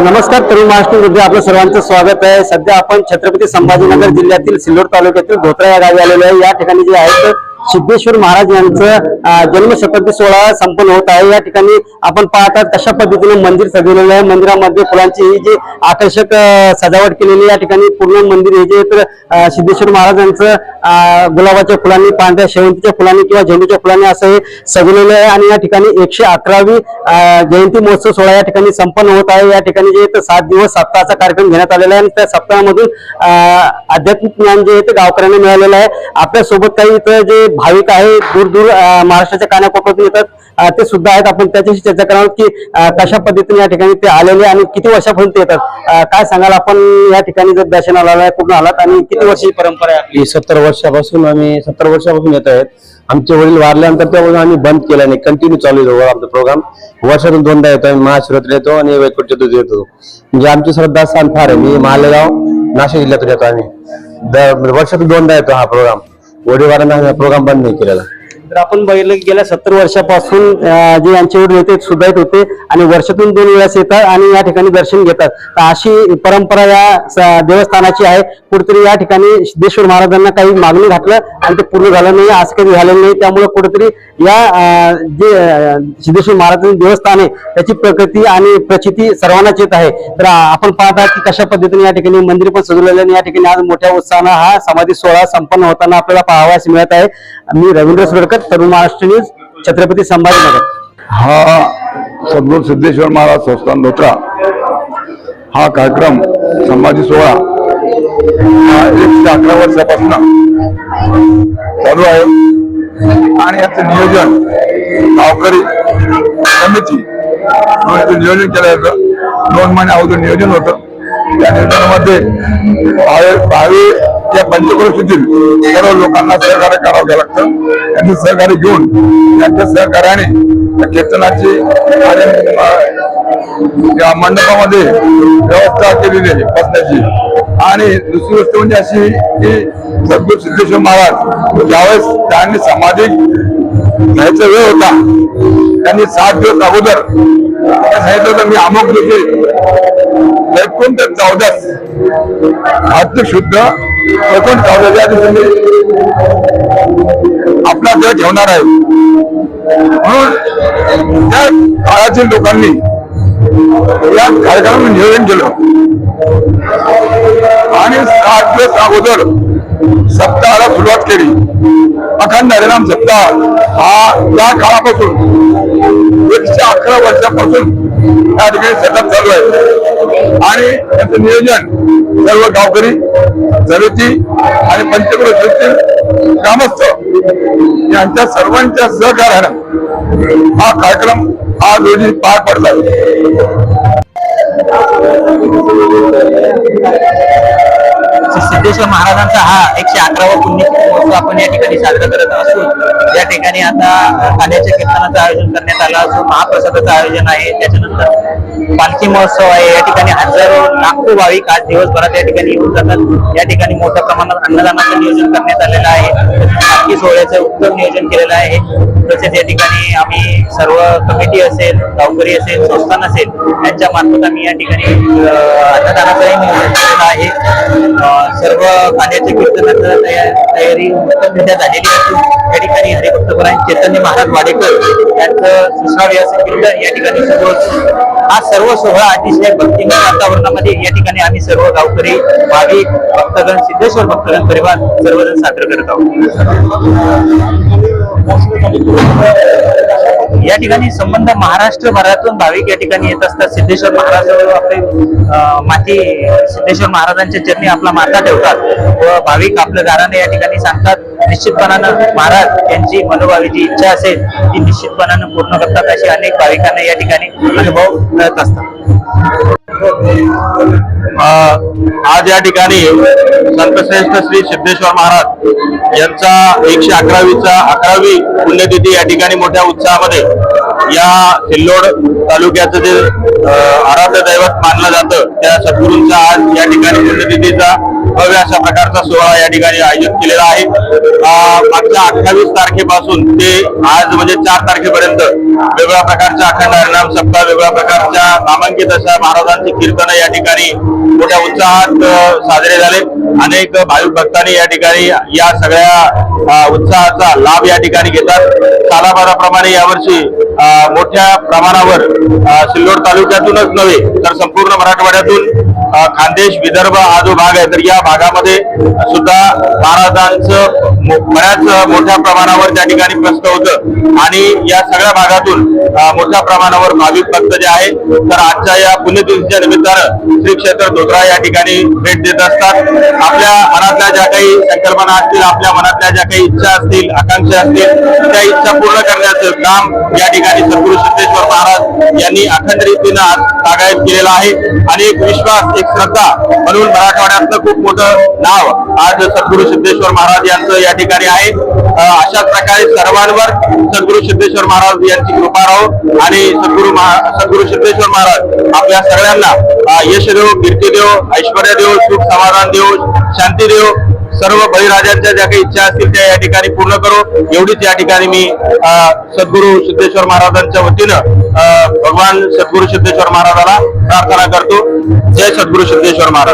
नमस्कार तरुण महाराष्ट्रामध्ये आपलं सर्वांचं स्वागत आहे. सध्या आपण छत्रपती संभाजीनगर जिल्ह्यातील सिल्लोड तालुक्यातील धोत्रा या गावी आलेलो आहे. या ठिकाणी जे आहेत सिद्धेश्वर महाराज यांचं जन्मशताब्दी सोहळा संपन्न होत आहे. या ठिकाणी आपण पाहतात कशा पद्धतीने मंदिर सजवलेलं आहे. मंदिरामध्ये फुलांची ही जी आकर्षक सजावट केलेली या ठिकाणी पूर्ण मंदिर हे जे तर सिद्धेश्वर महाराज यांचं गुलाबाच्या फुलांनी पांढऱ्या शेवंतीच्या फुलांनी किंवा झेंडूच्या फुलांनी असं हे सजवलेलं आहे. आणि या ठिकाणी एकशे अकरावी जयंती महोत्सव सोहळा या ठिकाणी संपन्न होत आहे. या ठिकाणी जे तर सात दिवस सप्ताहाचा कार्यक्रम घेण्यात आलेला आहे. आणि त्या सप्ताहामधून आध्यात्मिक ज्ञान जे आहे ते गावकऱ्यांना मिळालेलं आहे. आपल्यासोबत काही इथं जे भाविक आहे दूर दूर महाराष्ट्राच्या कानाकोपऱ्यातून येतात. ते सुद्धा आहेत. आपण त्याच्याशी चर्चा करणार की कशा पद्धतीने या ठिकाणी ते आलेले आणि किती वर्षापर्यंत येतात. काय सांगाल आपण या ठिकाणी जर दर्शनाला आलाय पूर्ण आलात आणि किती वर्षाची परंपरा आहे आपली? सत्तर वर्षापासून आम्ही सत्तर वर्षापासून येत आहेत. आमचे वडील वारल्यानंतर त्यापासून आम्ही बंद केला नाही. कंटिन्यू चालू आहे आमचा प्रोग्राम वर्षातून दोनदा येतो आम्ही. महाशिवरात्री येतो आणि वैकुंठ चतुर्थी येतो. म्हणजे आमची श्रद्धास्थान फार आहे. मी मालेगाव नाशिक जिल्ह्यातून येतो आम्ही. दर वर्षातून दोनदा येतो हा प्रोग्राम वडीलवारांना आम्ही प्रोग्राम बंद नाही केलेला तर आपण बघितलं की गेल्या सत्तर वर्षापासून जे यांच्यावर नेते सुधारित होते आणि वर्षातून दोन वेळेस येतात आणि या ठिकाणी दर्शन घेतात. तर अशी परंपरा या स- देवस्थानाची आहे. कुठेतरी या ठिकाणी सिद्धेश्वर महाराजांना काही मागणी घातलं आणि ते पूर्ण झालं नाही आज कधी झालं नाही. त्यामुळे कुठेतरी या जे सिद्धेश्वर महाराजांची देवस्थान आहे त्याची प्रकृती आणि प्रचिती सर्वांनाच येत आहे. तर आपण पाहत आहात की कशा पद्धतीने या ठिकाणी मंदिर पण सजवलेलं आणि या ठिकाणी आज मोठ्या उत्साहानं हा समाधी सोहळा संपन्न होताना आपल्याला पाहावयास मिळत आहे. मी रवींद्र सुरकर तरुण महाराष्ट्र न्यूज छत्रपती संभाजीनगर. हा सद्गुर सिद्धेश्वर महाराज संस्थान धोत्रा हा कार्यक्रम संभाजी सोहळा हा एकशे अकरा वर्षापासून चालू आहे. आणि याचं नियोजन गावकरी समिती नियोजन केलं जातं दोन महिने अगोदर नियोजन होतं. या निर्णयामध्ये भावे या पंचक्रोशीतील सर्व लोकांना सहकार्य करावं लागतं. त्यांचं सहकार्य घेऊन त्यांच्या सहकार्याने त्या कीर्तनाची आणि या मंडपामध्ये व्यवस्था केलेली आहे बसण्याची. आणि दुसरी गोष्ट म्हणजे अशी की सद्गुरू सिद्धेश्वर महाराज ज्यावेळेस त्यांनी समाधी घ्यायचा वेळ होता त्यांनी सात दिवस अगोदर सांगितलं होतं मी अमुक दिवशी वैकुंठ चौदास. आर्थिक शुद्ध. एकोण चौदास या दिवशी आपला देह ठेवणार आहे. म्हणून त्या काळातील लोकांनी या कार्यक्रमाचं नियोजन केलं. आणि सात दिवस अगोदर सप्ताहाला सुरुवात केली. अखंड हरिनाम सप्ताह हा या काळापासून एकशे अकरा वर्षापासून या ठिकाणी सतत चालू आहे. आणि त्याचं नियोजन सर्व गावकरी समिती आणि पंचक्रोशीतील ग्रामस्थ यांच्या सर्वांच्या सहकार्यानं हा कार्यक्रम आज रोजी पार पडला. सिद्धेश्वर महाराजांचा हा एकशे अकरावा पुण्यतिथी आपण या ठिकाणी साजरा करत असून या ठिकाणी आता काल्याच्या कीर्तनाचं आयोजन करण्यात आलं असून महाप्रसादाचं आयोजन आहे. त्याच्यानंतर पालखी महोत्सव आहे. या ठिकाणी हजारो लाखो भाविक आज दिवसभरात या ठिकाणी येऊन जातात. या ठिकाणी मोठ्या प्रमाणात अन्नदानाचं नियोजन करण्यात आलेलं आहे. पालखी सोहळ्याचं उत्तम नियोजन केलेलं आहे. तसेच या ठिकाणी आम्ही सर्व कमिटी असेल गावकरी असेल संस्थान असेल यांच्या मार्फत आम्ही या ठिकाणी अन्नदानाचंही नियोजन केलेलं आहे. सर्व कार्याच्या कीर्तनाचं तयारी उत्तमरित्या झालेली असून या ठिकाणी हरिभक्तपरायण चैतन्य महाराज वाडेकर यांचं सुश्राव्य असं कीर्तन या ठिकाणी सुरू असून हा सर्व सोहळा अतिशय भक्तिमय वातावरणामध्ये या ठिकाणी आम्ही सर्व गावकरी भाविक भक्तगण सिद्धेश्वर भक्तगण परिवार सर्वजण साजरं करत आहोत. या ठिकाणी संबंध महाराष्ट्र भरातून भाविक या ठिकाणी येत असतात. सिद्धेश्वर महाराज आपले माती सिद्धेश्वर महाराजांच्या चरणी आपला माथा ठेवतात व भाविक आपलं गाराने या ठिकाणी सांगतात. निश्चितपणानं महाराज यांची मनोभावी जी इच्छा असेल ती निश्चितपणानं पूर्ण करतात अशी अनेक भाविकांना या ठिकाणी अनुभव मिळत असतात. आज या ठिकाणी संतश्रेष्ठ श्री सिद्धेश्वर महाराज यांचा एकशे अकरावीचा अकरावी पुण्यतिथी या ठिकाणी मोठ्या उत्साहामध्ये या सिल्लोड तालुक्याचं जे आराध्य दैवत मानलं जातं त्या सद्गुरूंचा आज या ठिकाणी पुण्यतिथीचा भव्य अशा प्रकारचा सोहळा या ठिकाणी आयोजित केलेला आहे. मागच्या अठ्ठावीस तारखेपासून ते आज म्हणजे चार तारखेपर्यंत वेगळ्या प्रकारच्या अखंड हरिनाम सप्ताह वेगळ्या प्रकारच्या नामांकित अशा महाराजांची कीर्तनं या ठिकाणी मोठ्या उत्साहात साजरे झाले. अनेक भाविक भक्तांनी या ठिकाणी या सगळ्या उत्साहाचा लाभ या ठिकाणी घेतात. सालाबाराप्रमाणे यावर्षी मोठ्या प्रमाणावर सिल्लोड तालुक्यातूनच नव्हे तर संपूर्ण मराठवाड्यातून खानदेश विदर्भ हा जो भाग आहे तर या भागामध्ये सुद्धा महाराजांचं बऱ्याच मोठ्या प्रमाणावर त्या ठिकाणी प्रस्त होतं. आणि या सगळ्या भागातून मोठ्या प्रमाणावर भाविक भक्त जे आहे तर आजच्या या पुण्यतिथीच्या निमित्तानं श्री क्षेत्र धोत्रा या ठिकाणी भेट देत असतात. आपल्या मनातल्या ज्या काही संकल्पना असतील आपल्या मनातल्या ज्या काही इच्छा असतील आकांक्षा असतील त्या इच्छा पूर्ण करण्याचं काम या ठिकाणी सद्गुरु सिद्धेश्वर महाराज यांनी अखंड रीतीनं आज बागायत केलेला आहे. आणि एक विश्वास एक श्रद्धा म्हणून मराठवाड्यातलं खूप मोठं नाव आज सद्गुरु सिद्धेश्वर महाराज यांचं या ठिकाणी आहे. अशाच प्रकारे सर्वांवर सद्गुरु सिद्धेश्वर महाराज यांची कृपा राहो आणि सद्गुरु महा- सिद्धेश्वर महाराज आपल्या सगळ्यांना यश देव कीर्ती देव ऐश्वर देव सुख समाधान देव शांती देव सर्व बळीराजांच्या ज्या काही इच्छा असतील त्या या ठिकाणी पूर्ण करो. एवढीच या ठिकाणी मी अं, सिद्धेश्वर महाराजांच्या वतीनं अं, भगवान सद्गुरु सिद्धेश्वर महाराजाला प्रार्थना करतो. जय सद्गुरु सिद्धेश्वर महाराज.